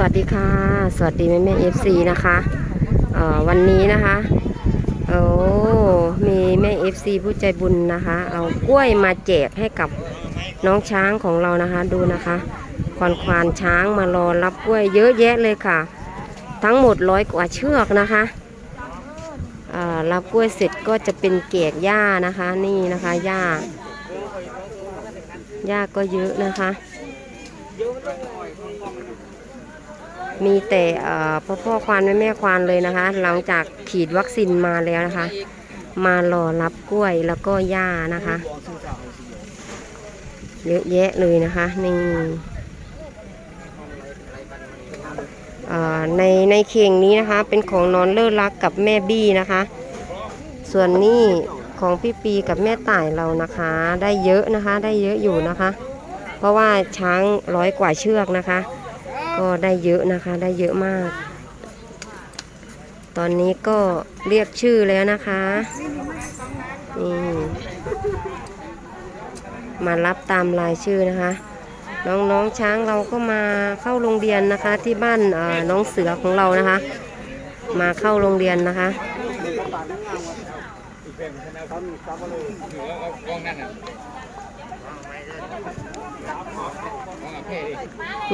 สวัสดีค่ะ สวัสดีแม่แม่เอฟซีนะคะวันนี้นะคะโอ้มีแม่เอฟซีผู้ใจบุญนะคะ เอากล้วยมาแจกให้กับน้องช้างของเรานะคะดูนะคะควานควานช้างมารอรับกล้วยเยอะแยะเลยค่ะ ทั้งหมดร้อยกว่าเชือกนะคะรับกล้วยเสร็จก็จะเป็นแกกหญ้านะคะ นี่นะคะหญ้าหญ้าก็เยอะนะคะ มีแต่พ่อพ่อควานแม่แม่ควานเลยนะคะ หลังจากฉีดวัคซีนมาแล้วนะคะ มารอรับกล้วยแล้วก็หญ้านะคะ เยอะแยะเลยนะคะนี่ในในเข่งนี้นะคะ เป็นของนอนเลิศรักกับแม่บี้นะคะ ส่วนนี้ของพี่ปีกับแม่ต่ายเรานะคะ ได้เยอะนะคะ ได้เยอะอยู่นะคะ เพราะว่าช้างร้อยกว่าเชือกนะคะ ก็ได้เยอะนะคะได้เยอะมาก ตอนนี้ก็เรียกชื่อแล้วนะคะนี่มารับตามรายชื่อนะคะ น้องๆช้างเราก็มาเข้าโรงเรียนนะคะ ที่บ้านน้องเสือของเรานะคะ มาเข้าโรงเรียนนะคะ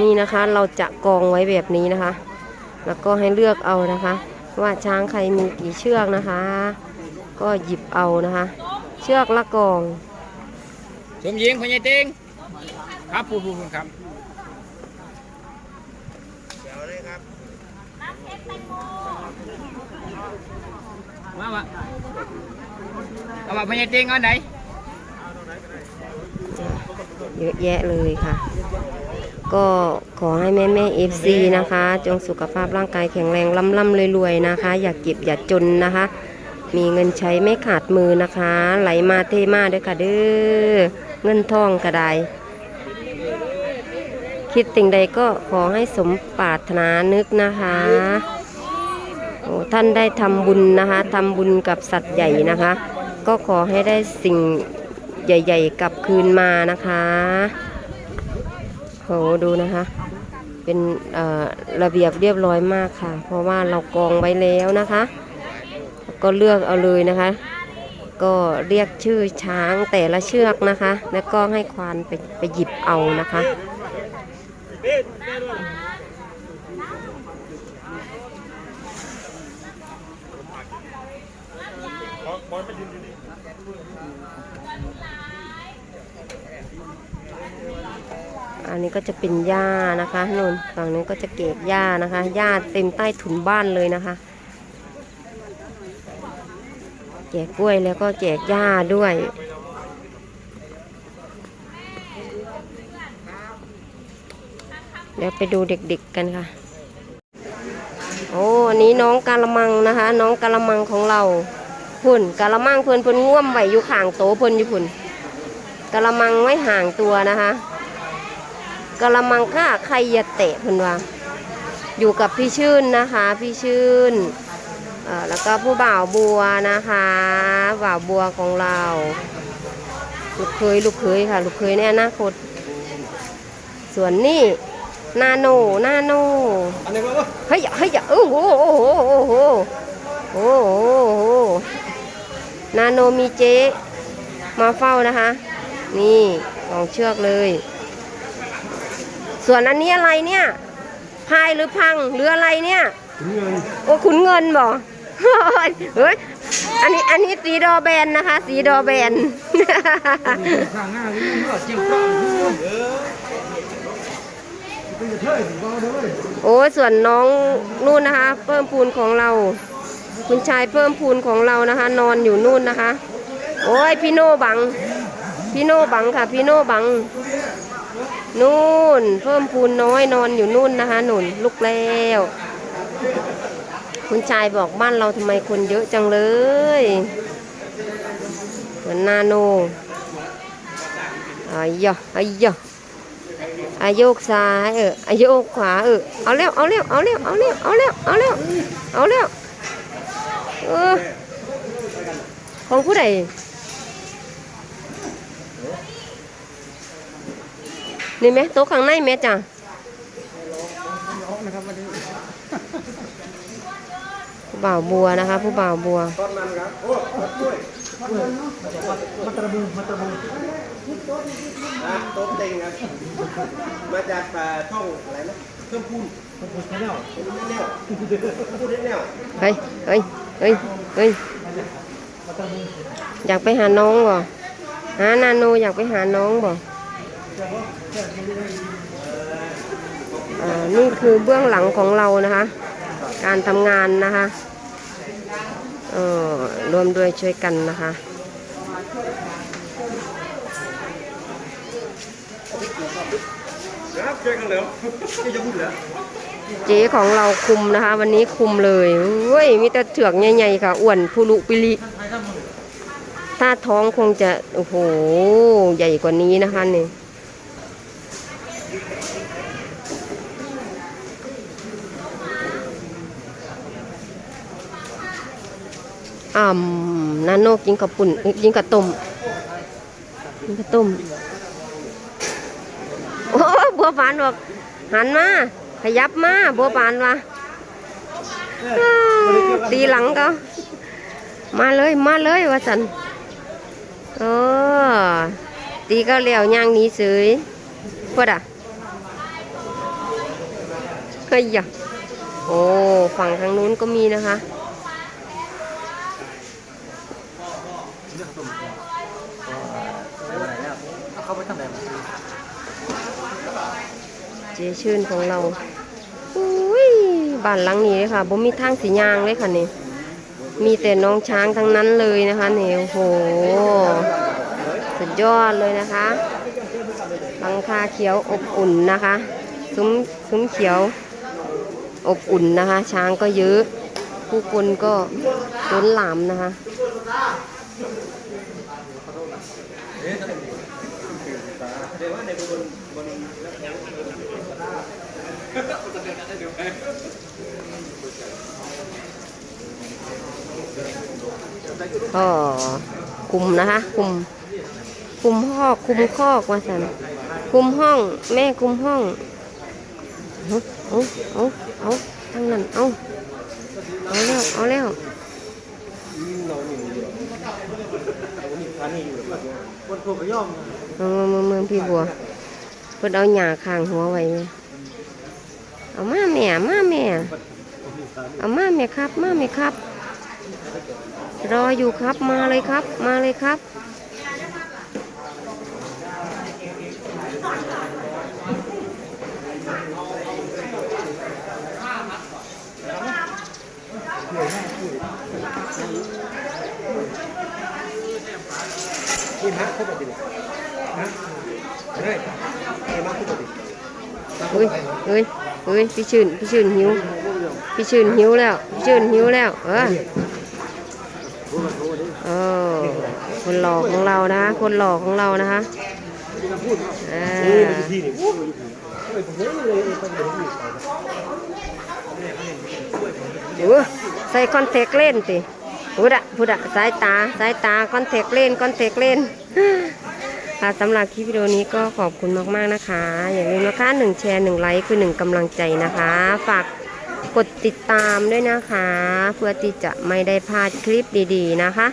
นี่นะคะเราจะกองไว้แบบนี้นะคะ แล้วก็ให้เลือกเอานะคะ ว่าช้างใครมีกี่เชือกนะคะ ก็หยิบเอานะคะ เชือกละกองสมยิงพญายติงครับพูดพูดพูดครับมาวะเอามาพญายติงเอาไหนเยอะแยะเลยค่ะ ก็ขอให้แม่แม่เอฟซีนะคะ จงสุขภาพร่างกายแข็งแรงล่ำล่ำรวยๆนะคะ อย่าเก็บอย่าจนนะคะ มีเงินใช้ไม่ขาดมือนะคะ ไหลมาเทมาด้วยค่ะเด้อเงินทองกระไดคิดสิ่งใดก็ขอให้สมปรารถนานึกนะคะโอ้ท่านได้ทำบุญนะคะทำบุญกับสัตว์ใหญ่นะคะ ก็ขอให้ได้สิ่งใหญ่ ๆกลับคืนมานะคะ โหดูนะคะ เป็นระเบียบเรียบร้อยมากค่ะ เพราะว่าเรากองไว้แล้วนะคะ ก็เลือกเอาเลยนะคะ ก็เรียกชื่อช้างแต่ละเชือกนะคะ แล้วก็ให้ควานไปไปหยิบเอานะคะอันนี้ันนี้ก็จะเป็นหญ้านะคะนู่นฝั่งนี้ก็จะเก็บหญ้านะคะหญ้าเต็มใต้ถุนบ้านเลยนะคะ แจกกล้วยแล้วก็แจกหญ้าด้วย เดี๋ยวไปดูเด็กๆกันค่ะโอ้อันนี้น้องกาละมังนะคะ น้องกาละมังของเราพุ่นกาละมังเพิ่นเพิ่นง่วมไหวอยู่ข้างโตเพิ่นอยู่พุ่นกาละมังไว้ห่างตัวนะคะ กาละมังค่าใครอย่าเตะเพิ่นว่าอยู่กับพี่ชื่นนะคะ พี่ชื่นแล้วก็ผู้บ่าวบัวนะคะบ่าวบัวของเราลูกเคยลูกเคยค่ะ ลูกเคยแน่นาคตส่วนนี่นาโนนาโนเฮ้ยเฮ้ยโอ้โหโอ้โหโอ้โหโอ้โหนาโนมีเจ๊มาเฝ้านะคะ นี่สองเชือกเลย ส่วนอันนี้อะไรเนี่ยพายหรือพังหรืออะไรเนี่ยโอ้ขุนเงินบ่เฮ้ยอันนี้อันนี้สีดอแบนนะคะ สีดอแบนข้างหน้านี่มันจริงจังโอ้ยส่วนน้องนู่นนะคะ เพิ่มพูนของเรา คุณชายเพิ่มพูนของเรานะคะ นอนอยู่นู่นนะคะ โอ้ยพี่โน่บัง พี่โน่บังค่ะ พี่โน่บัง นู่น เพิ่มพูนน้อยนอนอยู่นู่นนะคะหนุนลุกแล้ว คุณชายบอกบ้านเราทำไมคนเยอะจังเลย เหมือนนาโนอายะอายะอาโยกซ้ายเอออาโยกขวาเออเอาเร็วเอาเร็วเอาเร็วเอาเร็วเอาเร็วเอาเร็วเอาเร็วเออของผู้ใด นี่ไหมโต๊ะข้างในไหมจ้ะผู้บ่าวบัวนะคะ ผู้บ่าวบัวมาตระบูมาตระบูโต๊ะเต็งครับมาจากปลาช่องอะไรนะเครื่องพูนเฮ้ยเฮ้ยเฮ้ยเฮ้ยอยากไปหาน้องบ่หานาโนอยากไปหาน้องบ่ นี่คือเบื้องหลังของเรานะคะ การทำงานนะคะเออรวมด้วยช่วยกันนะคะเหรอไม่จะพูดเหรอเจ๊ของเราคุมนะคะ วันนี้คุมเลยเว้ยมีแต่เถือกใหญ่ๆค่ะอ้วนผู้ลุปิลิถ้าท้องคงจะ โอ้โห ใหญ่กว่านี้นะคะนี่ อ่ำนาโนกินกับปุ่นกินกับต้มกินกับต้มโอ้บัวบานบอกหันมาขยับมาบัวบานวะตีหลังก็มาเลยมาเลยวะสันเออตีก็เลี้ยวย่างนี้เสยพอดอะเฮ้ยยะโอ้ฝั่งทางนู้นก็มีนะคะ เขาไปทำอะไร เจชื่นของเราอุ้ยบ้านหลังนี้เลยค่ะบ่มีทางสียางเลยค่ะนี่มีแต่น้องช้างทั้งนั้นเลยนะคะนี่โอ้โหสุดยอดเลยนะคะหลังคาเขียวอบอุ่นนะคะซุ้มซุ้มเขียวอบอุ่นนะคะ ช้างก็เยอะ ผู้คนก็ล้นหลามนะคะ ก็คุมนะคะ คุม คุมห้อกคุมคอกว่าสันคุมห้อง แม่คุมห้องเอาเอาเอาเอาทั้งนั้นเอาเอาแล้วเอาแล้วคนโทรไปย่อมเมืองเมืองเมืองพี่บัวเพิ่นเอาหญ้าข้างหัวไว้ไหม เอามาแม่มาแม่เอามาแม่ครับ มาแม่ครับ รออยู่ครับมาเลยครับ มาเลยครับนี่ฮะเขาบอกดิฮะได้ไอ้มาเขาบอกดิเฮ้ยเฮ้ย เฮ้ยพี่ชื่นพี่ชื่นหิวพี่ชื่นหิวแล้วพี่ชื่นหิวแล้ว เออเออคนหล่อของเรานะคะคนหล่อของเรานะคะอ่าที่นี่โอ้ยผมเลยเลยไปเดี๋ยวนี้โอ้ใส่คอนแทคเลนส์สิพูดอะพูดอะสายตาสายตาคอนแทคเลนส์คอนแทคเลนส์ ค่ะสำหรับคลิปวิดีโอนี้ก็ขอบคุณมากๆนะคะ อย่าลืมนะคะหนึ่งแชร์หนึ่งไลค์คือหนึ่งกำลังใจนะคะ ฝากกดติดตามด้วยนะคะ เพื่อที่จะไม่ได้พลาดคลิปดีๆนะคะ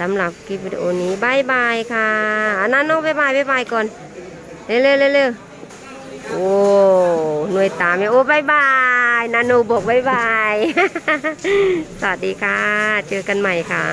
สำหรับคลิปวิดีโอนี้บายบายค่ะอันนั้นน้องบายบายบายบายก่อนเร็วๆเร็วๆโอ้หน่วยตามเนี่ยโอ้บายบายนาโนบอกบายบายสวัสดีค่ะ เจอกันใหม่ค่ะ